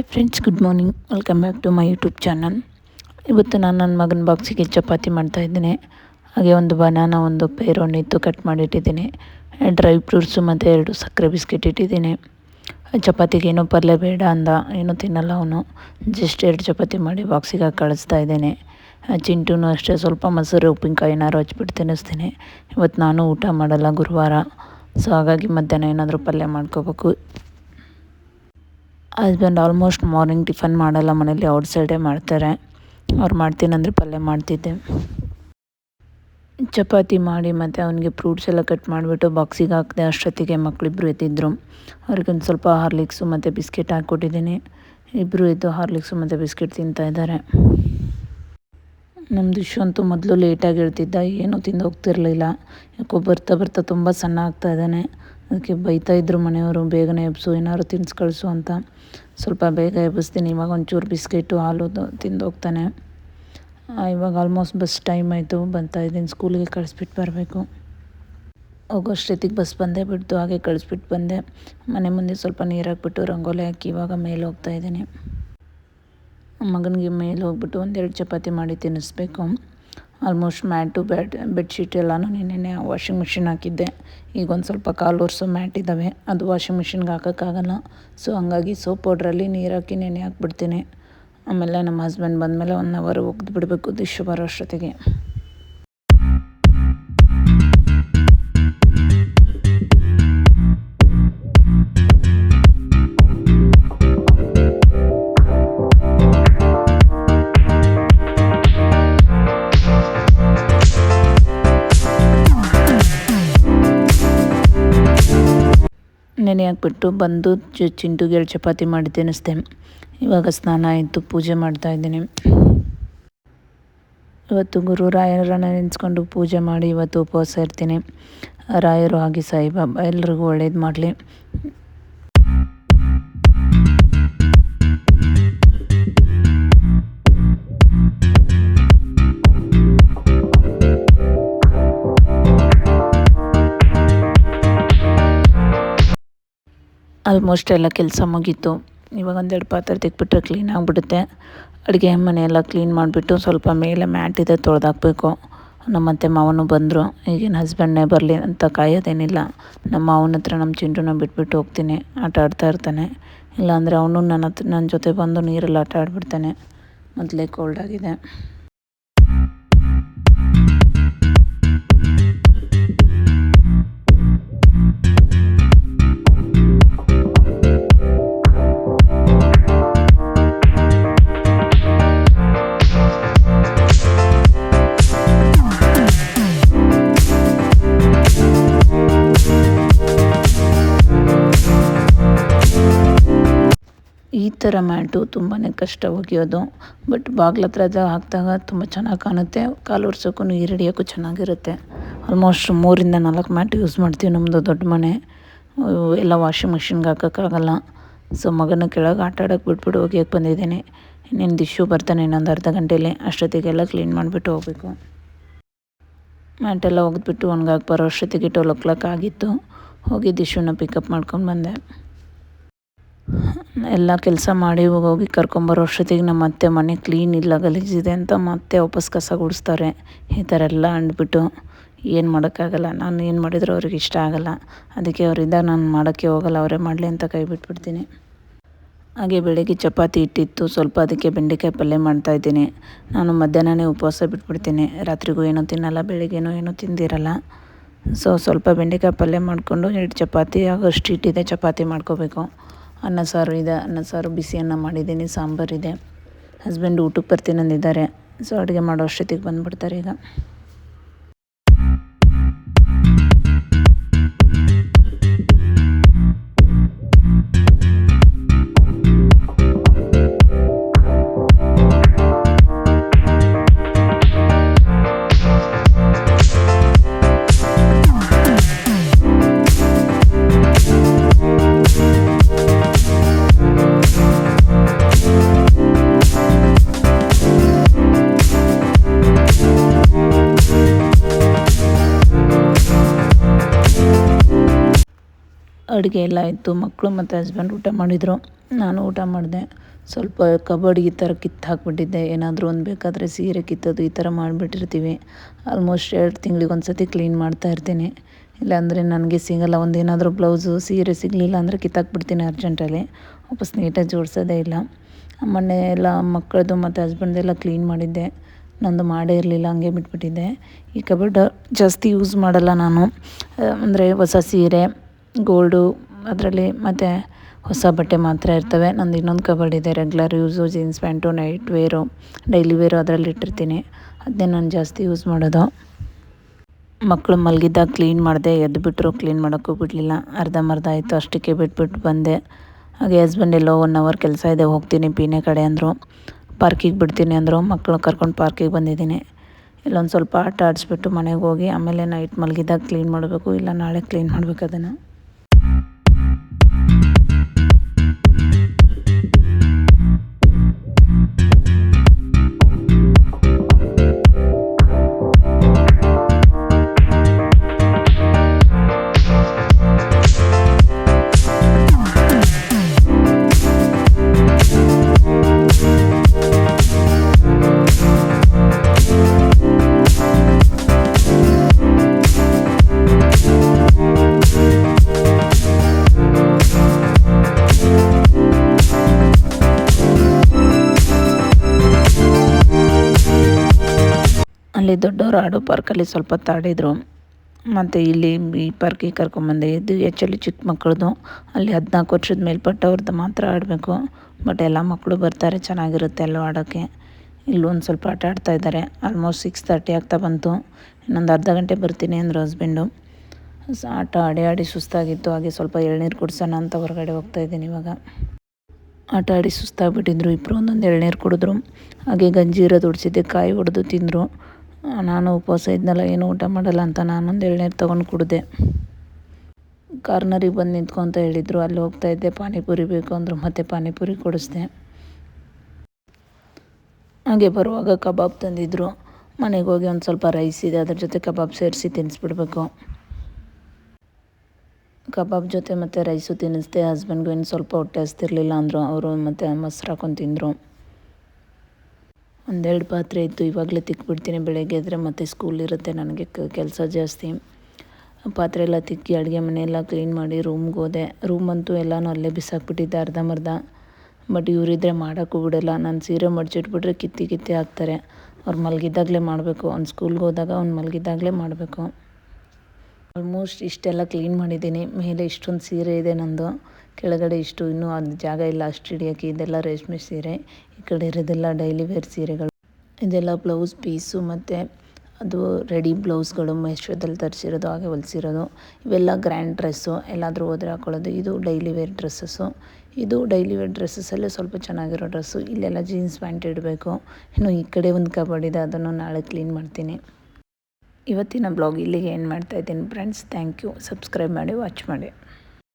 Hi friends good morning welcome back to my YouTube channel ಇವತ್ತು ನಾನು ನನ್ನ ಮಗನ ಬಾಕ್ಸಿಗೆ ಚಪಾತಿ ಮಾಡ್ತಾ ಇದ್ದೀನಿ. ಹಾಗೆ ಒಂದು ಬನಾನ ಒಂದು ಪೇರೊಣ್ಣು ಇತ್ತು ಕಟ್ ಮಾಡಿಟ್ಟಿದ್ದೀನಿ. ಡ್ರೈ ಫ್ರೂಟ್ಸು ಮತ್ತು ಎರಡು ಸಕ್ಕರೆ ಬಿಸ್ಕೆಟ್ ಇಟ್ಟಿದ್ದೀನಿ. ಚಪಾತಿಗೆ ಏನೂ ಪಲ್ಯ ಬೇಡ ಅಂದ. ಏನೂ ತಿನ್ನಲ್ಲ ಅವನು. ಜಸ್ಟ್ ಎರಡು ಚಪಾತಿ ಮಾಡಿ ಬಾಕ್ಸಿಗೆ ಕಳಿಸ್ತಾ ಇದ್ದೀನಿ. ಚಿಂಟೂ ಅಷ್ಟೇ ಸ್ವಲ್ಪ ಮೊಸರು, ಉಪ್ಪಿನಕಾಯಿ ಏನಾರು ಹಚ್ಬಿಟ್ಟು ತಿನ್ನಿಸ್ತೀನಿ. ಇವತ್ತು ನಾನು ಊಟ ಮಾಡಲ್ಲ ಗುರುವಾರ. ಸೊ ಹಾಗಾಗಿ ಮಧ್ಯಾಹ್ನ ಏನಾದರೂ ಪಲ್ಯ ಮಾಡ್ಕೋಬೇಕು. ಹಸ್ಬೆಂಡ್ ಆಲ್ಮೋಸ್ಟ್ ಮಾರ್ನಿಂಗ್ ಟಿಫನ್ ಮಾಡಲ್ಲ, ಮನೇಲಿ ಔಟ್ಸೈಡೇ ಮಾಡ್ತಾರೆ. ಅವ್ರು ಮಾಡ್ತೀನಂದರೆ ಪಲ್ಯ ಮಾಡ್ತಿದ್ದೆ. ಚಪಾತಿ ಮಾಡಿ ಮತ್ತು ಅವನಿಗೆ ಫ್ರೂಟ್ಸ್ ಎಲ್ಲ ಕಟ್ ಮಾಡಿಬಿಟ್ಟು ಬಾಕ್ಸಿಗೆ ಹಾಕಿದೆ, ಅಷ್ಟೊತ್ತಿಗೆ ಮಕ್ಕಳಿಬ್ರು ಎದ್ದಿದ್ರು. ಅವ್ರಿಗೊಂದು ಸ್ವಲ್ಪ ಹಾರ್ಲಿಕ್ಸು ಮತ್ತು ಬಿಸ್ಕೆಟ್ ಹಾಕ್ಕೊಟ್ಟಿದ್ದೀನಿ. ಇಬ್ಬರು ಎದ್ದು ಹಾರ್ಲಿಕ್ಸು ಮತ್ತು ಬಿಸ್ಕೆಟ್ ತಿಂತಾಯಿದ್ದಾರೆ ನಮ್ಮ ಅಂತೂ ಮೊದಲು ಲೇಟಾಗಿ ಹೇಳ್ತಿದ್ದ, ಏನೂ ತಿಂದು ಹೋಗ್ತಿರ್ಲಿಲ್ಲ. ಯಾಕೋ ಬರ್ತಾ ಬರ್ತಾ ತುಂಬ ಸಣ್ಣ ಆಗ್ತಾ ಇದ್ದಾನೆ. ಅದಕ್ಕೆ ಬೈತಾ ಇದ್ರು ಮನೆಯವರು, ಬೇಗನೆ ಎಬ್ಸು, ಏನಾದ್ರು ತಿನ್ಸಿ ಕಳಿಸು ಅಂತ. ಸ್ವಲ್ಪ ಬೇಗ ಎಬ್ಬಿಸ್ತೀನಿ ಇವಾಗ ಒಂಚೂರು ಬಿಸ್ಕೆಟು, ಹಾಲು ತಿಂದು ಹೋಗ್ತಾನೆ. ಇವಾಗ ಆಲ್ಮೋಸ್ಟ್ ಬಸ್ ಟೈಮ್ ಆಯಿತು ಬರ್ತಾ ಇದ್ದೀನಿ ಸ್ಕೂಲಿಗೆ ಕಳಿಸ್ಬಿಟ್ಟು ಬರಬೇಕು. ಹೋಗೋಷ್ಟೊತ್ತಿಗೆ ಬಸ್ ಬಂದೇ ಬಿಡ್ತು, ಹಾಗೆ ಕಳಿಸ್ಬಿಟ್ಟು ಬಂದೆ. ಮನೆ ಮುಂದೆ ಸ್ವಲ್ಪ ನೀರು ಹಾಕ್ಬಿಟ್ಟು ರಂಗೋಲಿ ಹಾಕಿ ಇವಾಗ ಮೇಲೆ ಹೋಗ್ತಾ ಇದ್ದೀನಿ. ಮಗನಿಗೆ ಮೇಲೆ ಹೋಗ್ಬಿಟ್ಟು ಒಂದೆರಡು ಚಪಾತಿ ಮಾಡಿ ತಿನ್ನಿಸ್ಬೇಕು. ಆಲ್ಮೋಸ್ಟ್ ಮ್ಯಾಟು ಬೆಡ್ ಬೆಡ್ಶೀಟ್ ಎಲ್ಲನೂ ನಿನ್ನೆ ವಾಷಿಂಗ್ ಮಿಷಿನ್ ಹಾಕಿದ್ದೆ. ಈಗ ಒಂದು ಸ್ವಲ್ಪ ಕಾಲು ಒರೆಸೋ ಮ್ಯಾಟ್ ಇದ್ದಾವೆ ಅದು ವಾಷಿಂಗ್ ಮಿಷಿನ್ಗೆ ಹಾಕೋಕ್ಕಾಗಲ್ಲ. ಸೊ ಹಂಗಾಗಿ ಸೋಪ್ ಪೌಡ್ರಲ್ಲಿ ನೀರು ಹಾಕಿ ನೆನೆ ಹಾಕ್ಬಿಡ್ತೀನಿ. ಆಮೇಲೆ ನಮ್ಮ ಹಸ್ಬೆಂಡ್ ಬಂದಮೇಲೆ ಒನ್ ಅವರ್ ಒಗ್ದು ಬಿಡಬೇಕು ದಿಶು ಬರೋ ಅಷ್ಟೊತ್ತಿಗೆ. ನೆನೆ ಹಾಕ್ಬಿಟ್ಟು ಬಂದು ಚಿಂಟುಗೆ ಚಪಾತಿ ಮಾಡಿ ತಿನ್ನಿಸ್ದೆ ಇವಾಗ ಸ್ನಾನ ಆಯಿತು, ಪೂಜೆ ಮಾಡ್ತಾಯಿದ್ದೀನಿ ಇವತ್ತು ಗುರು ರಾಯರನ್ನು ನೆನೆಸ್ಕೊಂಡು ಪೂಜೆ ಮಾಡಿ ಇವತ್ತು ಉಪವಾಸ ಇರ್ತೀನಿ. ರಾಯರು ಹಾಗೆ ಸಾಯಿಬಾಬಾ, ಎಲ್ರಿಗೂ ಒಳ್ಳೇದು ಮಾಡಲಿ. ಆಲ್ಮೋಸ್ಟ್ ಎಲ್ಲ ಕೆಲಸ ಮುಗೀತು. ಇವಾಗ ಒಂದೆರಡು ಪಾತ್ರೆ ತೆಗ್ಬಿಟ್ರೆ ಕ್ಲೀನ್ ಆಗಿಬಿಡುತ್ತೆ. ಅಡುಗೆ ಮನೆಯೆಲ್ಲ ಕ್ಲೀನ್ ಮಾಡಿಬಿಟ್ಟು ಸ್ವಲ್ಪ ಮೇಲೆ ಮ್ಯಾಟ್ ಇದೆ ತೊಳೆದಾಕಬೇಕು. ನಮ್ಮತ್ತೆ ಮಾವನು ಬಂದರು. ಈಗಿನ ಹಸ್ಬೆಂಡ್ನೇ ಬರಲಿ ಅಂತ ಕಾಯೋದೇನಿಲ್ಲ. ನಮ್ಮ ಮಾವನ ಹತ್ರ ನಮ್ಮ ಚಿಂಟುನ ಬಿಟ್ಬಿಟ್ಟು ಹೋಗ್ತೀನಿ. ಆಟ ಆಡ್ತಾ ಇರ್ತಾನೆ. ಇಲ್ಲಾಂದರೆ ಅವನು ನನ್ನ ಹತ್ರ ನನ್ನ ಜೊತೆ ಬಂದು ನೀರಲ್ಲಿ ಆಟ ಆಡ್ಬಿಡ್ತಾನೆ. ಮೊದಲೇ ಕೋಲ್ಡ್ ಆಗಿದೆ. ಥರ ಮ್ಯಾಟು ತುಂಬಾ ಕಷ್ಟ ಒಗೆಯೋದು ಬಟ್ ಬಾಗ್ಲ ಹತ್ರ ಹಾಕಿದಾಗ ತುಂಬ ಚೆನ್ನಾಗಿ ಕಾಣುತ್ತೆ. ಕಾಲು ಒರ್ಸೋಕ್ಕೂ ನೀರು ಹಿಡಿಯೋಕ್ಕೂ ಚೆನ್ನಾಗಿರುತ್ತೆ. ಆಲ್ಮೋಸ್ಟ್ ಮೂರಿಂದ ನಾಲ್ಕು ಮ್ಯಾಟ್ ಯೂಸ್ ಮಾಡ್ತೀವಿ ನಮ್ಮದು ದೊಡ್ಡ ಮನೆ. ಎಲ್ಲ ವಾಷಿಂಗ್ ಮಿಷಿನ್ಗೆ ಹಾಕೋಕ್ಕಾಗಲ್ಲ. ಸೊ ಮಗನ ಕೆಳಗೆ ಆಟ ಆಡೋಕ್ಕೆ ಬಿಟ್ಬಿಟ್ಟು ಒಗೆಯೋಕ್ಕೆ ಬಂದಿದ್ದೀನಿ. ಇನ್ನೇನು ದಿಶು ಬರ್ತಾನೆ ಇನ್ನೊಂದು ಅರ್ಧ ಗಂಟೆಯಲ್ಲಿ ಅಷ್ಟೊತ್ತಿಗೆಲ್ಲ ಕ್ಲೀನ್ ಮಾಡಿಬಿಟ್ಟು ಹೋಗಬೇಕು. ಮ್ಯಾಟೆಲ್ಲ ಒಗೆದ್ಬಿಟ್ಟು ಒಣಗಾಕಿ ಬರೋ ಅಷ್ಟೊತ್ತಿಗೆ ಟ್ವೆಲ್ ಓ ಕ್ಲಾಕ್ ಆಗಿತ್ತು. ಹೋಗಿ ದಿಶುನ ಪಿಕಪ್ ಮಾಡ್ಕೊಂಡು ಬಂದೆ. ಎಲ್ಲ ಕೆಲಸ ಮಾಡಿ ಹೋಗಿ ಕರ್ಕೊಂಬರೋ ಅಷ್ಟೊತ್ತಿಗೆ ನಮ್ಮ ಅತ್ತೆ ಮನೆ ಕ್ಲೀನ್ ಇಲ್ಲ, ಗಲೀಜಿದೆ ಅಂತ ಮತ್ತೆ ವಾಪಸ್ ಕಸ ಗುಡಿಸ್ತಾರೆ. ಈ ಥರ ಎಲ್ಲ ಅಂದ್ಬಿಟ್ಟು ಏನು ಮಾಡೋಕ್ಕಾಗಲ್ಲ. ನಾನು ಏನು ಮಾಡಿದರೂ ಅವ್ರಿಗೆ ಇಷ್ಟ ಆಗಲ್ಲ. ಅದಕ್ಕೆ ಅವರಿಂದ ನಾನು ಮಾಡೋಕ್ಕೆ ಹೋಗಲ್ಲ. ಅವರೇ ಮಾಡಲಿ ಅಂತ ಕೈ ಬಿಟ್ಬಿಡ್ತೀನಿ. ಹಾಗೆ ಬೆಳಗ್ಗೆ ಚಪಾತಿ ಇಟ್ಟಿತ್ತು. ಸ್ವಲ್ಪ ಅದಕ್ಕೆ ಬೆಂಡೆಕಾಯಿ ಪಲ್ಯ ಮಾಡ್ತಾಯಿದ್ದೀನಿ ನಾನು ಮಧ್ಯಾಹ್ನನೇ ಉಪವಾಸ ಬಿಟ್ಬಿಡ್ತೀನಿ. ರಾತ್ರಿಗೂ ಏನೂ ತಿನ್ನಲ್ಲ, ಬೆಳಿಗ್ಗೆನೂ ಏನೂ ತಿಂದಿರಲ್ಲ. ಸೊ ಸ್ವಲ್ಪ ಬೆಂಡೆಕಾಯಿ ಪಲ್ಯ ಮಾಡಿಕೊಂಡು ಎರಡು ಚಪಾತಿ, ಆಗೋಷ್ಟು ಇಟ್ಟಿದೆ ಚಪಾತಿ ಮಾಡ್ಕೋಬೇಕು. ಅನ್ನ ಸಾರು ಇದೆ, ಅನ್ನ ಸಾರು ಬಿಸಿ ಅನ್ನ ಮಾಡಿದ್ದೀನಿ ಸಾಂಬಾರಿದೆ ಹಸ್ಬೆಂಡ್ ಊಟಕ್ಕೆ ಬರ್ತೀನಿ ಅಂದಿದ್ದಾರೆ. ಸೊ ಅಡುಗೆ ಮಾಡೋ ಅಷ್ಟೊತ್ತಿಗೆ ಬಂದುಬಿಡ್ತಾರೆ ಈಗ. ಅಡುಗೆ ಎಲ್ಲ ಇತ್ತು ಮಕ್ಕಳು ಮತ್ತು ಹಸ್ಬೆಂಡ್ ಊಟ ಮಾಡಿದರು. ನಾನು ಊಟ ಮಾಡಿದೆ. ಸ್ವಲ್ಪ ಕಬಡ್ಡಿ ಈ ಥರ ಕಿತ್ತು ಹಾಕ್ಬಿಟ್ಟಿದ್ದೆ. ಏನಾದರೂ ಒಂದು ಬೇಕಾದರೆ ಸೀರೆ ಕಿತ್ತೋದು ಈ ಥರ ಮಾಡಿಬಿಟ್ಟಿರ್ತೀವಿ. ಆಲ್ಮೋಸ್ಟ್ ಎರಡು ತಿಂಗ್ಳಿಗೆ ಒಂದು ಸತಿ ಕ್ಲೀನ್ ಮಾಡ್ತಾ ಇರ್ತೀನಿ. ಇಲ್ಲಾಂದರೆ ನನಗೆ ಸಿಗಲ್ಲ. ಒಂದೇನಾದರೂ ಬ್ಲೌಸು ಸೀರೆ ಸಿಗಲಿಲ್ಲ ಅಂದರೆ ಕಿತ್ತಾಕ್ಬಿಡ್ತೀನಿ ಅರ್ಜೆಂಟಲ್ಲಿ ವಾಪಸ್ ನೀಟಾಗಿ ಜೋಡಿಸೋದೇ ಇಲ್ಲ. ಮೊನ್ನೆ ಎಲ್ಲ ಮಕ್ಕಳದು ಮತ್ತು ಹಸ್ಬೆಂಡ್ದೆಲ್ಲ ಕ್ಲೀನ್ ಮಾಡಿದ್ದೆ. ನಂದು ಮಾಡೇ ಇರಲಿಲ್ಲ, ಹಂಗೆ ಬಿಟ್ಬಿಟ್ಟಿದ್ದೆ. ಈ ಕಬರ್ಡ್ ಜಾಸ್ತಿ ಯೂಸ್ ಮಾಡಲ್ಲ ನಾನು. ಅಂದರೆ ಹೊಸ ಸೀರೆ ಗೋಲ್ಡು ಅದರಲ್ಲಿ ಮತ್ತು ಹೊಸ ಬಟ್ಟೆ ಮಾತ್ರ ಇರ್ತವೆ. ನಂದು ಇನ್ನೊಂದು ಕಬರ್ಡ್ ಇದೆ, regular use, jeans pant, night wear, daily wear ಅದರಲ್ಲಿ ಇಟ್ಟಿರ್ತೀನಿ. ಅದನ್ನೇ ನಾನು ಜಾಸ್ತಿ ಯೂಸ್ ಮಾಡೋದು. ಮಕ್ಕಳು ಮಲಗಿದ್ದಾಗ ಕ್ಲೀನ್ ಮಾಡಿದೆ ಎದ್ದು ಬಿಟ್ಟರು ಕ್ಲೀನ್ ಮಾಡೋಕ್ಕೂ ಬಿಡಲಿಲ್ಲ. ಅರ್ಧಂಬರ್ಧ ಆಯಿತು, ಅಷ್ಟಕ್ಕೆ ಬಿಟ್ಬಿಟ್ಟು ಬಂದೆ. ಹಾಗೆ ಹಸ್ಬೆಂಡ್ ಎಲ್ಲೋ ಒನ್ ಅವರ್ ಕೆಲಸ ಇದೆ, ಹೋಗ್ತೀನಿ, ಪೀನೆ ಕಡೆ ಅಂದರು. ಪಾರ್ಕಿಗೆ ಬಿಡ್ತೀನಿ ಅಂದರು ಮಕ್ಕಳು ಕರ್ಕೊಂಡು ಪಾರ್ಕಿಗೆ ಬಂದಿದ್ದೀನಿ. ಇಲ್ಲೊಂದು ಸ್ವಲ್ಪ ಆಟ ಆಡಿಸ್ಬಿಟ್ಟು ಮನೆಗೆ ಹೋಗಿ, ಆಮೇಲೆ ನೈಟ್ ಮಲಗಿದ್ದಾಗ ಕ್ಲೀನ್ ಮಾಡಬೇಕು, ಇಲ್ಲ ನಾಳೆ ಕ್ಲೀನ್ ಮಾಡಬೇಕು ಅದನ್ನು. ಅಲ್ಲಿ ದೊಡ್ಡವರು ಆಡೋ ಪಾರ್ಕಲ್ಲಿ ಸ್ವಲ್ಪ ತಾಡಿದ್ರು. ಮತ್ತು ಇಲ್ಲಿ ಈ ಪಾರ್ಕಿಗೆ ಕರ್ಕೊಂಬಂದೆ ಇದು ಆ್ಯಕ್ಚುಲಿ ಚಿಕ್ಕ ಮಕ್ಕಳದು ಅಲ್ಲಿ ಹದಿನಾಲ್ಕು ವರ್ಷದ ಮೇಲ್ಪಟ್ಟವ್ರದ್ದು ಮಾತ್ರ ಆಡಬೇಕು. ಬಟ್ ಎಲ್ಲ ಮಕ್ಕಳು ಬರ್ತಾರೆ, ಚೆನ್ನಾಗಿರುತ್ತೆ ಅಲ್ಲೂ ಆಡೋಕ್ಕೆ ಇಲ್ಲೊಂದು ಸ್ವಲ್ಪ ಆಟ ಆಡ್ತಾ ಇದ್ದಾರೆ. ಆಲ್ಮೋಸ್ಟ್ ಸಿಕ್ಸ್ ತರ್ಟಿ ಆಗ್ತಾ ಬಂತು. ಇನ್ನೊಂದು ಅರ್ಧ ಗಂಟೆ ಬರ್ತೀನಿ ಅಂದರು ಹಸ್ಬೆಂಡು ಆಟ ಆಡಿ ಆಡಿ ಸುಸ್ತಾಗಿತ್ತು. ಹಾಗೆ ಸ್ವಲ್ಪ ಎಳ್ನೀರು ಕುಡಿಸೋಣ ಅಂತ ಹೊರಗಡೆ ಹೋಗ್ತಾ ಇದ್ದೀನಿ ಇವಾಗ. ಆಟ ಆಡಿ ಸುಸ್ತಾಗಿಬಿಟ್ಟಿದ್ರು. ಇಬ್ಬರು ಒಂದೊಂದು ಎಳ್ನೀರು ಕುಡಿದ್ರು. ಹಾಗೆ ಗಂಜಿ ಇರೋದು ಹೊಡ್ಸಿದ್ದೆ ಕಾಯಿ ಹೊಡೆದು ತಿಂದರು. ನಾನು ಉಪವಾಸ ಇದ್ನಲ್ಲ, ಏನು ಊಟ ಮಾಡಲ್ಲ ಅಂತ ನಾನೊಂದು ಎಳ್ನೀರು ತೊಗೊಂಡು ಕುಡಿದೆ. ಕಾರ್ನರಿಗೆ ಬಂದು ನಿಂತ್ಕೊ ಅಂತ ಹೇಳಿದರು, ಅಲ್ಲಿ ಹೋಗ್ತಾ ಇದ್ದೆ, ಪಾನಿಪುರಿ ಬೇಕು ಅಂದರು, ಮತ್ತೆ ಪಾನಿಪುರಿ ಕೊಡಿಸ್ದೆ. ಹಾಗೆ ಬರುವಾಗ ಕಬಾಬ್ ತಂದಿದ್ದರು ಮನೆಗೆ ಹೋಗಿ ಒಂದು ಸ್ವಲ್ಪ ರೈಸ್ ಇದೆ, ಅದ್ರ ಜೊತೆ ಕಬಾಬ್ ಸೇರಿಸಿ ತಿನ್ನಿಸ್ಬಿಡ್ಬೇಕು ಕಬಾಬ್ ಜೊತೆ ಮತ್ತು ರೈಸು ತಿನ್ನಿಸ್ದೆ ಹಸ್ಬೆಂಡ್ಗೂ ಇನ್ನು ಸ್ವಲ್ಪ ಹೊಟ್ಟೆ ಹಸ್ತಿರ್ಲಿಲ್ಲ ಅಂದರು, ಅವರು ಮತ್ತು ಮೊಸ್ರು ಹಾಕೊಂಡು ತಿಂದರು. ಒಂದೆರಡು ಪಾತ್ರೆ ಇತ್ತು ಇವಾಗಲೇ ತಿಕ್ಬಿಡ್ತೀನಿ, ಬೆಳಗ್ಗೆ ಎದ್ರೆ ಮತ್ತೆ ಸ್ಕೂಲ್ ಇರುತ್ತೆ, ನನಗೆ ಕೆಲಸ ಜಾಸ್ತಿ. ಪಾತ್ರೆ ಎಲ್ಲ ತಿಕ್ಕಿ ಅಡುಗೆ ಮನೆಯೆಲ್ಲ ಕ್ಲೀನ್ ಮಾಡಿ ರೂಮ್ಗೆ ಹೋದೆ. ರೂಮಂತೂ ಎಲ್ಲನೂ ಅಲ್ಲೇ ಬಿಸಾಕ್ಬಿಟ್ಟಿದ್ದೆ ಅರ್ಧಂಬರ್ಧ ಬಟ್ ಇವರಿದ್ದರೆ ಮಾಡೋಕ್ಕೂ ಬಿಡಲ್ಲ. ನಾನು ಸೀರೆ ಮಡಚಿಟ್ಬಿಟ್ರೆ ಕಿತ್ತಿ ಕಿತ್ತಿ ಹಾಕ್ತಾರೆ. ಅವ್ರು ಮಲಗಿದ್ದಾಗಲೇ ಮಾಡಬೇಕು. ಅವ್ನು ಸ್ಕೂಲ್ಗೆ ಹೋದಾಗ ಅವ್ನು ಮಲಗಿದ್ದಾಗಲೇ ಮಾಡಬೇಕು. ಆಲ್ಮೋಸ್ಟ್ ಇಷ್ಟೆಲ್ಲ ಕ್ಲೀನ್ ಮಾಡಿದ್ದೀನಿ. ಮೇಲೆ ಇಷ್ಟೊಂದು ಸೀರೆ ಇದೆ ನಂದು. ಕೆಳಗಡೆ ಇಷ್ಟು ಇನ್ನೂ ಅದು ಜಾಗ ಇಲ್ಲ, ಅಷ್ಟು ಹಿಡಿಯೋಕ್ಕೆ ಇದೆಲ್ಲ ರೇಷ್ಮೆ ಸೀರೆ, ಈ ಕಡೆ ಇರೋದೆಲ್ಲ ಡೈಲಿ ವೇರ್ ಸೀರೆಗಳು. ಇದೆಲ್ಲ ಬ್ಲೌಸ್ ಪೀಸು ಮತ್ತು ಅದು ರೆಡಿ ಬ್ಲೌಸ್ಗಳು ಮೈಸೂರದಲ್ಲಿ ತರಿಸಿರೋದು, ಹಾಗೆ ಹೊಲಿಸಿರೋದು. ಇವೆಲ್ಲ ಗ್ರ್ಯಾಂಡ್ ಡ್ರೆಸ್ಸು ಎಲ್ಲಾದರೂ ಹೋದ್ರೆ ಹಾಕೊಳ್ಳೋದು. ಇದು ಡೈಲಿ ವೇರ್ ಡ್ರೆಸ್ಸಸ್ಸು ಇದು ಡೈಲಿ ವೇರ್ ಡ್ರೆಸ್ಸಸ್ಸಲ್ಲೇ ಸ್ವಲ್ಪ ಚೆನ್ನಾಗಿರೋ ಡ್ರೆಸ್ಸು ಇಲ್ಲೆಲ್ಲ ಜೀನ್ಸ್ ಪ್ಯಾಂಟ್ ಇಡಬೇಕು. ಇನ್ನು ಈ ಕಡೆ ಒಂದು ಕಬರ್ಡ್ ಇದೆ, ಅದನ್ನು ನಾಳೆ ಕ್ಲೀನ್ ಮಾಡ್ತೀನಿ. ಇವತ್ತಿನ ಬ್ಲಾಗ್ ಇಲ್ಲಿಗೆ ಏನು ಮಾಡ್ತಾಯಿದ್ದೀನಿ ಫ್ರೆಂಡ್ಸ್ ಥ್ಯಾಂಕ್ ಯು ಸಬ್ಸ್ಕ್ರೈಬ್ ಮಾಡಿ ವಾಚ್ ಮಾಡಿ.